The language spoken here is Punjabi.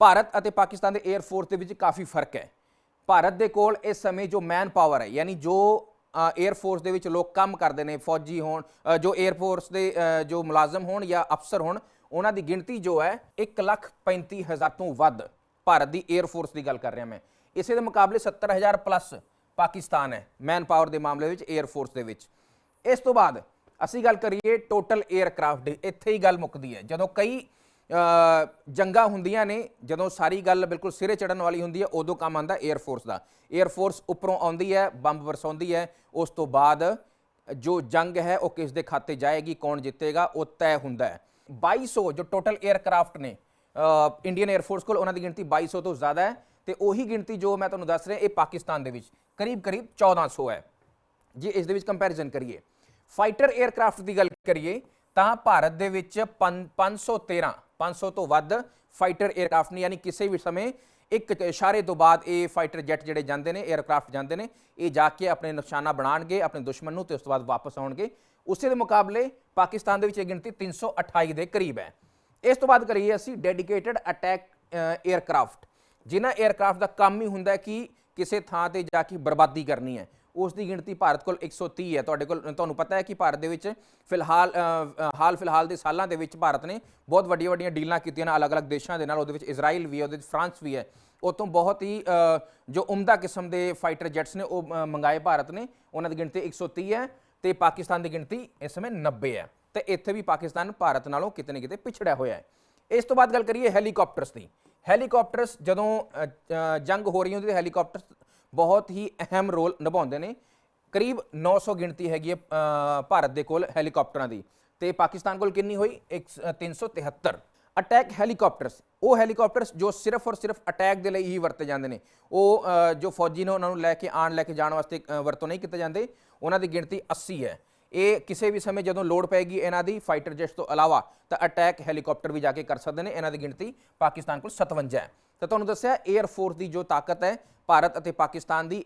ਭਾਰਤ ਅਤੇ ਪਾਕਿਸਤਾਨ ਦੇ 에ਅਰ ਫੋਰਸ ਦੇ ਵਿੱਚ ਕਾਫੀ ਫ਼ਰਕ ਹੈ। ਭਾਰਤ ਦੇ ਕੋਲ ਇਸ ਸਮੇਂ ਜੋ ਮੈਨ ਪਾਵਰ ਹੈ ਯਾਨੀ ਜੋ 에ਅਰ ਫੋਰਸ ਦੇ ਵਿੱਚ ਲੋਕ ਕੰਮ ਕਰਦੇ ਨੇ ਫੌਜੀ ਹੋਣ ਜੋ 에ਅਰ ਫੋਰਸ ਦੇ ਜੋ ਮੁਲਾਜ਼ਮ ਹੋਣ ਜਾਂ ਅਫਸਰ ਹੋਣ ਉਹਨਾਂ ਦੀ ਗਿਣਤੀ ਜੋ ਹੈ 1,35,000 ਤੋਂ ਵੱਧ ਭਾਰਤ ਦੀ 에ਅਰ ਫੋਰਸ ਦੀ ਗੱਲ ਕਰ ਰਿਹਾ ਮੈਂ। ਇਸੇ ਦੇ ਮੁਕਾਬਲੇ 70000 ਪਲੱਸ ਪਾਕਿਸਤਾਨ ਹੈ ਮੈਨ ਪਾਵਰ ਦੇ ਮਾਮਲੇ ਵਿੱਚ 에ਅਰ ਫੋਰਸ ਦੇ ਵਿੱਚ। ਇਸ ਤੋਂ ਬਾਅਦ ਅਸੀਂ ਗੱਲ ਕਰੀਏ ਟੋਟਲ 에ਅਰਕ੍ਰਾਫਟ ਇੱਥੇ ਹੀ ਗੱਲ ਮੁੱਕਦੀ ਹੈ। ਜਦੋਂ ਕਈ ਜੰਗਾਂ ਹੁੰਦੀਆਂ ਨੇ, ਜਦੋਂ ਸਾਰੀ ਗੱਲ ਬਿਲਕੁਲ ਸਿਰੇ ਚੜਨ ਵਾਲੀ ਹੁੰਦੀ ਹੈ, ਉਦੋਂ ਕੰਮ ਆਉਂਦਾ 에ਅਰ ਫੋਰਸ ਦਾ। 에ਅਰ ਫੋਰਸ ਉੱਪਰੋਂ ਆਉਂਦੀ ਹੈ, ਬੰਬ ਵਰਸਾਉਂਦੀ ਹੈ, ਉਸ ਤੋਂ ਬਾਅਦ ਜੋ ਜੰਗ ਹੈ, ਉਹ ਕਿਸ ਦੇ ਖਾਤੇ ਜਾਏਗੀ, ਕੌਣ ਜਿੱਤੇਗਾ, ਉਹ ਤੈਅ ਹੁੰਦਾ ਹੈ। 2200 ਜੋ ਟੋਟਲ 에ਅਰਕ੍ਰਾਫਟ ਨੇ ਇੰਡੀਅਨ 에ਅਰ ਫੋਰਸ ਕੋਲ, ਉਹਨਾਂ ਦੀ ਗਿਣਤੀ 2200 ਤੋਂ ਜ਼ਿਆਦਾ ਹੈ, ਤੇ ਉਹੀ ਗਿਣਤੀ ਜੋ ਮੈਂ ਤੁਹਾਨੂੰ ਦੱਸ ਰਿਹਾ, ਇਹ ਪਾਕਿਸਤਾਨ ਦੇ ਵਿੱਚ, ਕਰੀਬ ਕਰੀਬ 1400 ਹੈ। ਜੇ ਇਸ ਦੇ ਵਿੱਚ ਕੰਪੈਰੀਜ਼ਨ ਕਰੀਏ ਫਾਈਟਰ 에ਅਰਕ੍ਰਾਫਟ ਦੀ ਗੱਲ ਕਰੀਏ ਤਾਂ ਭਾਰਤ ਦੇ ਵਿੱਚ 513 500 ਤੋਂ ਵੱਧ ਫਾਈਟਰ 에ਅਰਕ੍ਰਾਫਟ ਨੇ, ਯਾਨੀ ਕਿਸੇ ਵੀ ਸਮੇਂ ਇੱਕ ਇਸ਼ਾਰੇ ਤੋਂ ਬਾਅਦ ਇਹ ਫਾਈਟਰ ਜੈਟ ਜਿਹੜੇ ਜਾਂਦੇ ਨੇ 에ਅਰਕ੍ਰਾਫਟ ਜਾਂਦੇ ਨੇ, ਇਹ ਜਾ ਕੇ ਆਪਣੇ ਨਿਸ਼ਾਨਾ ਬਣਾਣਗੇ ਆਪਣੇ ਦੁਸ਼ਮਣ ਨੂੰ ਤੇ ਉਸ ਤੋਂ ਬਾਅਦ ਵਾਪਸ ਆਉਣਗੇ। ਉਸੇ ਦੇ ਮੁਕਾਬਲੇ ਪਾਕਿਸਤਾਨ ਦੇ ਵਿੱਚ ਇਹ ਗਿਣਤੀ 328 ਦੇ ਕਰੀਬ ਹੈ। ਇਸ ਤੋਂ ਬਾਅਦ ਕਰੀਏ ਅਸੀਂ ਡੈਡੀਕੇਟਿਡ ਅਟੈਕ 에ਅਰਕ੍ਰਾਫਟ ਜਿਨ੍ਹਾਂ 에ਅਰਕ੍ਰਾਫਟ ਦਾ ਕੰਮ ਹੀ ਹੁੰਦਾ ਹੈ ਕਿ ਕਿਸੇ ਥਾਂ ਤੇ ਜਾ ਕੇ ਬਰਬਾਦੀ ਕਰਨੀ ਹੈ। ਉਸ ਦੀ ਗਿਣਤੀ ਭਾਰਤ ਕੋਲ 130 ਹੈ। ਤੁਹਾਡੇ ਕੋਲ ਤੁਹਾਨੂੰ ਪਤਾ ਹੈ ਕਿ ਭਾਰਤ ਦੇ ਵਿੱਚ ਫਿਲਹਾਲ ਹਾਲ ਫਿਲਹਾਲ ਦੇ ਸਾਲਾਂ ਦੇ ਵਿੱਚ ਭਾਰਤ ਨੇ ਬਹੁਤ ਵੱਡੀਆਂ ਵੱਡੀਆਂ ਡੀਲਾਂ ਕੀਤੀਆਂ ਨੇ ਅਲੱਗ-ਅਲੱਗ ਦੇਸ਼ਾਂ ਦੇ ਨਾਲ। ਉਹਦੇ ਵਿੱਚ ਇਜ਼ਰਾਈਲ ਵੀ ਹੈ ਉਹਦੇ ਵਿੱਚ ਫਰਾਂਸ ਵੀ ਹੈ। ਉਤੋਂ ਬਹੁਤ ਹੀ ਜੋ ਉਮਦਾ ਕਿਸਮ ਦੇ ਫਾਈਟਰ ਜੈਟਸ ਨੇ ਉਹ ਅ, ਮੰਗਾਏ ਭਾਰਤ ਨੇ ਉਹਨਾਂ ਦੀ ਗਿਣਤੀ 130 ਹੈ ਤੇ ਪਾਕਿਸਤਾਨ ਦੀ ਗਿਣਤੀ ਇਸ ਸਮੇਂ 90 ਹੈ। ਤੇ ਇੱਥੇ ਵੀ ਪਾਕਿਸਤਾਨ ਭਾਰਤ ਨਾਲੋਂ ਕਿਤੇ ਨਾ ਕਿਤੇ ਪਿਛੜਿਆ ਹੋਇਆ ਹੈ। ਇਸ ਤੋਂ ਬਾਅਦ ਗੱਲ ਕਰੀਏ ਹੈਲੀਕਾਪਟਰਸ ਦੀ। ਹੈਲੀਕਾਪਟਰਸ ਜਦੋਂ ਜੰਗ ਹੋ ਰਹੀ ਹੁੰਦੀ ਹੈ ਹੈਲੀਕਾਪਟਰਸ ਬਹੁਤ ਹੀ ਅਹਿਮ ਰੋਲ ਨਿਭਾਉਂਦੇ ਨੇ। ਕਰੀਬ 900 ਗਿਣਤੀ ਹੈਗੀ ਹੈ ਭਾਰਤ ਦੇ ਕੋਲ ਹੈਲੀਕਾਪਟਰਾਂ ਦੀ। ਤੇ ਪਾਕਿਸਤਾਨ ਕੋਲ ਕਿੰਨੀ ਹੋਈ? ਇੱਕ- ਅ, 373 ਅਟੈਕ ਹੈਲੀਕਾਪਟਰਸ ਉਹ ਹੈਲੀਕਾਪਟਰਸ ਜੋ ਸਿਰਫ ਔਰ ਸਿਰਫ ਅਟੈਕ ਦੇ ਲਈ ਹੀ ਵਰਤੇ ਜਾਂਦੇ ਨੇ। ਉਹ ਜੋ ਫੌਜੀ ਨੇ ਉਹਨਾਂ ਨੂੰ ਲੈ ਕੇ ਆਣ ਲੈ ਕੇ ਜਾਣ ਵਾਸਤੇ ਵਰਤੋਂ ਨਹੀਂ ਕੀਤੇ ਜਾਂਦੇ। ਉਹਨਾਂ ਦੀ ਗਿਣਤੀ 80 ਹੈ। ਇਹ ਕਿਸੇ ਵੀ ਸਮੇਂ ਜਦੋਂ ਲੋੜ ਪੈਗੀ ਇਹਨਾਂ ਦੀ ਫਾਈਟਰ ਜੈਟਸ ਤੋਂ ਇਲਾਵਾ ਤਾਂ ਅਟੈਕ ਹੈਲੀਕਾਪਟਰ ਵੀ ਜਾ ਕੇ ਕਰ ਸਕਦੇ ਨੇ। ਇਹਨਾਂ ਦੀ ਗਿਣਤੀ ਪਾਕਿਸਤਾਨ ਕੋਲ 57 ਹੈ। ਤਾਂ ਤੁਹਾਨੂੰ ਦੱਸਿਆ 에ਅਰ ਫੋਰਸ ਦੀ ਜੋ ਤਾਕਤ ਹੈ, ਭਾਰਤ ਅਤੇ ਪਾਕਿਸਤਾਨ ਦੀ